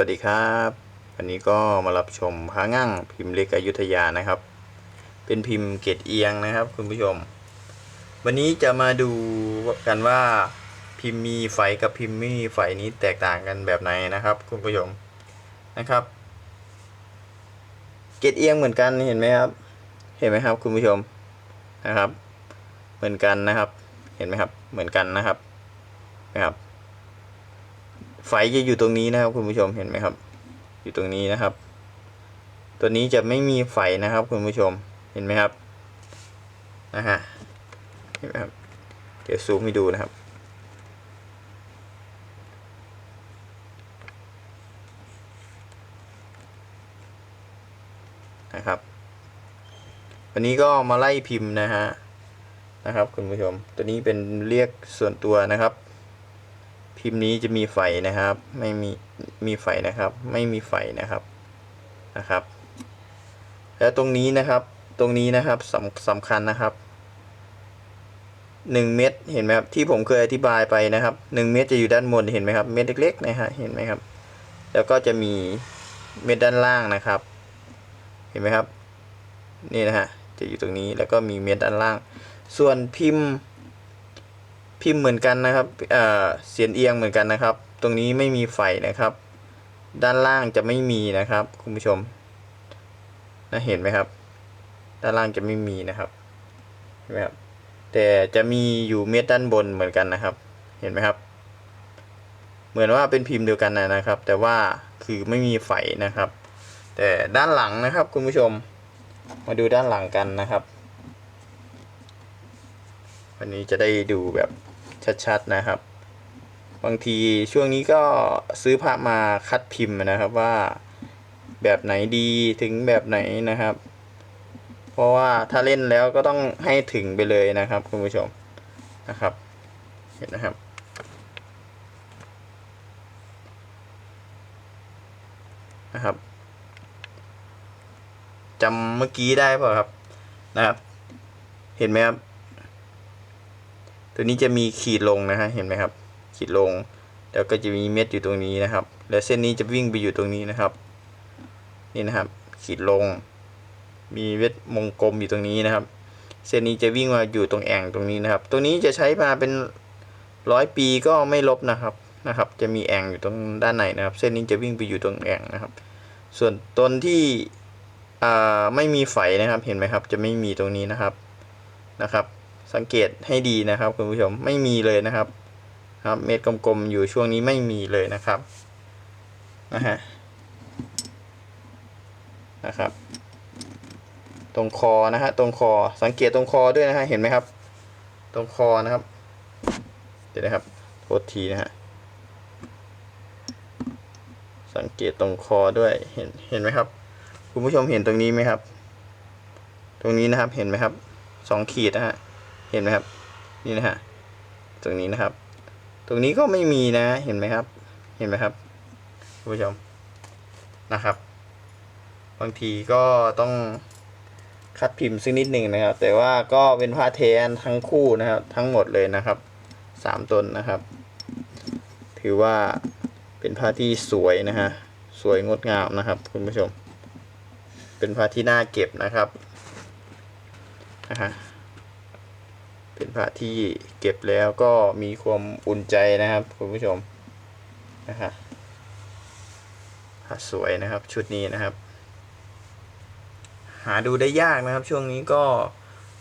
วัสดีครับ วันนี้ก็มารับชมพระงั่งพิมพ์เล็กอยุธยานะครับ เป็นพิมพ์เกรดเอียงนะครับ คุณผู้ชม วันนี้จะมาดูกันว่าพิมพ์มีไฟกับพิมพ์ไม่มีไฟนี้แตกต่างกันแบบไหนนะครับ คุณผู้ชมนะครับ เกรดเอียงเหมือนกันเห็นไหมครับ เห็นไหมครับ คุณผู้ชมนะครับ เหมือนกันนะครับ เห็นไหมครับ เหมือนกันนะครับนะครับ ไฟจะอยู่ตรงนี้นะครับ คุณผู้ชมเห็นไหมครับ อยู่ตรงนี้นะครับ ตัวนี้จะไม่มีไฟนะครับ คุณผู้ชมเห็นไหมครับนะฮะเห็นไหมครับเดี๋ยวซูมให้ดูนะครับ นะครับวันนี้ก็มาไล่พิมพ์นะฮะนะครับ คุณผู้ชม ตัวนี้เป็นเรียกส่วนตัวนะครับ พิมพ์นี้จะมีไฟนะครับ ไม่มีมีไฟนะครับ ไม่มีไฟนะครับนะครับ แล้วตรงนี้นะครับตรงนี้นะครับสำสำคัญนะครับหนึ่งเม็ดเห็นไหมครับที่ผมเคยอธิบายไปนะครับหนึ่งเม็ดจะอยู่ด้านบนเห็นไหมครับเม็ดเล็กๆนะฮะเห็นไหมครับ แล้วก็จะมีเม็ดด้านล่างนะครับ เห็นไหมครับ นี่นะฮะจะอยู่ตรงนี้แล้วก็มีเม็ดด้านล่าง ส่วนพิมพ์ พิมพ์เหมือนกันนะครับเเสียนเอียงเหมือนกันนะครับ ตรงนี้ไม่มีไฟนะครับ ด้านล่างจะไม่มีนะครับ คุณผู้ชมนะเห็นไหมครับ ด้านล่างจะไม่มีนะครับเห็นไหมครับแต่จะมีอยู่เม็ดด้านบนเหมือนกันนะครับ เห็นไหมครับ เหมือนว่าเป็นพิมพ์เดียวกันนะครับ แต่ว่าคือไม่มีไฟนะครับ แต่ด้านหลังนะครับ คุณผู้ชม มาดูด้านหลังกันนะครับวันนี้จะได้ดูแบบ ชัดๆนะครับ บางทีช่วงนี้ก็ซื้อพระมาคัดพิมพ์นะครับว่าแบบไหนดีถึงแบบไหนนะครับ เพราะว่าถ้าเล่นแล้วก็ต้องให้ถึงไปเลยนะครับ คุณผู้ชมนะครับ เห็นนะครับนะครับจำเมื่อกี้ได้เปล่าครับนะครับ เห็นไหมครับ ตัวนี้จะมีขีดลงนะฮะเห็นไหมครับ ขีดลง แล้วก็จะมีเม็ดอยู่ตรงนี้นะครับ แล้วเส้นนี้จะวิ่งไปอยู่ตรงนี้นะครับ นี่นะครับ ขีดลง มีเวทมงกลมอยู่ตรงนี้นะครับ เส้นนี้จะวิ่งมาอยู่ตรงแอ่งตรงนี้นะครับ ตัวนี้จะใช้มาเป็นร้อยปีก็ไม่ลบนะครับนะครับ จะมีแอ่งอยู่ตรงด้านในนะครับ เส้นนี้จะวิ่งไปอยู่ตรงแอ่งนะครับ ส่วนต้นที่ไม่มีไฟนะครับเห็นไหมครับ จะไม่มีตรงนี้นะครับนะครับ สังเกตให้ดีนะครับคุณผู้ชมไม่มีเลยนะครับครับเม็ดกลมๆอยู่ช่วงนี้ไม่มีเลยนะครับนะฮะนะครับ ตรงคอนะฮะตรงคอสังเกตตรงคอด้วยนะฮะเห็นไหมครับ ตรงคอนะครับ เดี๋ยวนะครับโทษทีนะฮะสังเกตตรงคอด้วยเห็นเห็นไหมครับ คุณผู้ชมเห็นตรงนี้ไหมครับ ตรงนี้นะครับเห็นไหมครับสองขีดนะฮะ เห็นไหมครับ นี่นะฮะ ตรงนี้นะครับ ตรงนี้ก็ไม่มีนะ เห็นไหมครับ เห็นไหมครับคุณผู้ชมนะครับ บางทีก็ต้องคัดพิมพ์สักนิดหนึ่งนะครับ แต่ว่าก็เป็นผ้าเทนทั้งคู่นะครับ ทั้งหมดเลยนะครับสามตนนะครับ ถือว่าเป็นผ้าที่สวยนะฮะสวยงดงามนะครับ คุณผู้ชม เป็นผ้าที่น่าเก็บนะครับนะฮะ เป็นพระที่เก็บแล้วก็มีความอุ่นใจนะครับคุณผู้ชมนะฮะพระสวยนะครับชุดนี้นะครับ หาดูได้ยากนะครับ ช่วงนี้ก็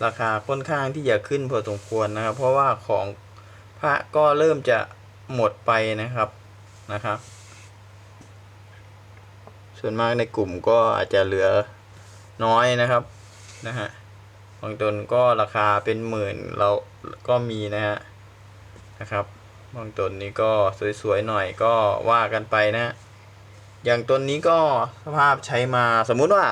ราคาค่อนข้างที่จะขึ้นพอสมควรนะครับ เพราะว่าของพระก็เริ่มจะหมดไปนะครับนะครับ ส่วนมากในกลุ่มก็อาจจะเหลือน้อยนะครับนะฮะางตนก็ราคาเป็นหมื่นเราก็มีนะฮะนะครับบางตนนี้ก็สวยๆหน่อยก็ว่ากันไปนะ อย่างตนนี้ก็สภาพใช้มาสมมุติว่า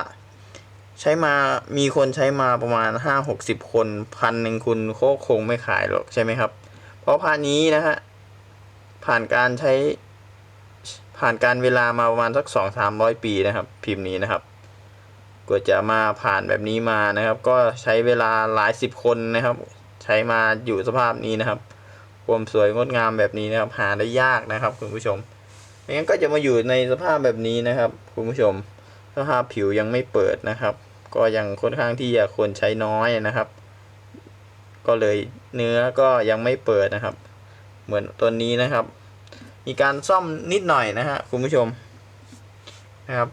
ใช้มามีคนใช้มาประมาณห้าหกสิบคนพันหนึ่งคุณโคคงไม่ขายหรอกใช่ไหมครับ เพราะพานี้นะฮะผ่านการใช้ผ่านการเวลามาประมาณสักสองสามร้อยปีนะครับ พิมพ์นี้นะครับ กว่าจะมาผ่านแบบนี้มานะครับ ก็ใช้เวลาหลายสิบคนนะครับ ใช้มาอยู่สภาพนี้นะครับ ความสวยงดงามแบบนี้นะครับ หาได้ยากนะครับ คุณผู้ชมไม่งั้นก็จะมาอยู่ในสภาพแบบนี้นะครับ คุณผู้ชม สภาพผิวยังไม่เปิดนะครับ ก็ยังค่อนข้างที่จะควรใช้น้อยนะครับ ก็เลยเนื้อก็ยังไม่เปิดนะครับ เหมือนตัวนี้นะครับ มีการซ่อมนิดหน่อยนะฮะคุณผู้ชมนะครับ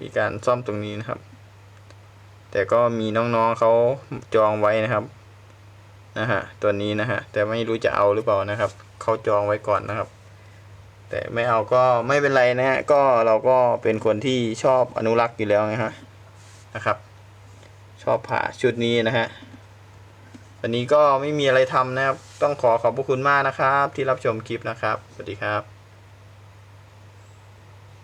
มีการซ่อมตรงนี้นะครับ แต่ก็มีน้องๆเขาจองไว้นะครับนะฮะตัวนี้นะฮะแต่ไม่รู้จะเอาหรือเปล่านะครับเขาจองไว้ก่อนนะครับ แต่ไม่เอาก็ไม่เป็นไรนะฮะก็เราก็เป็นคนที่ชอบอนุรักษ์อยู่แล้วนะฮะนะครับ ชอบผ่าชุดนี้นะฮะวันนี้ก็ไม่มีอะไรทำนะครับ ต้องขอขอบพระคุณมากนะครับ ที่รับชมคลิปนะครับ สวัสดีครับ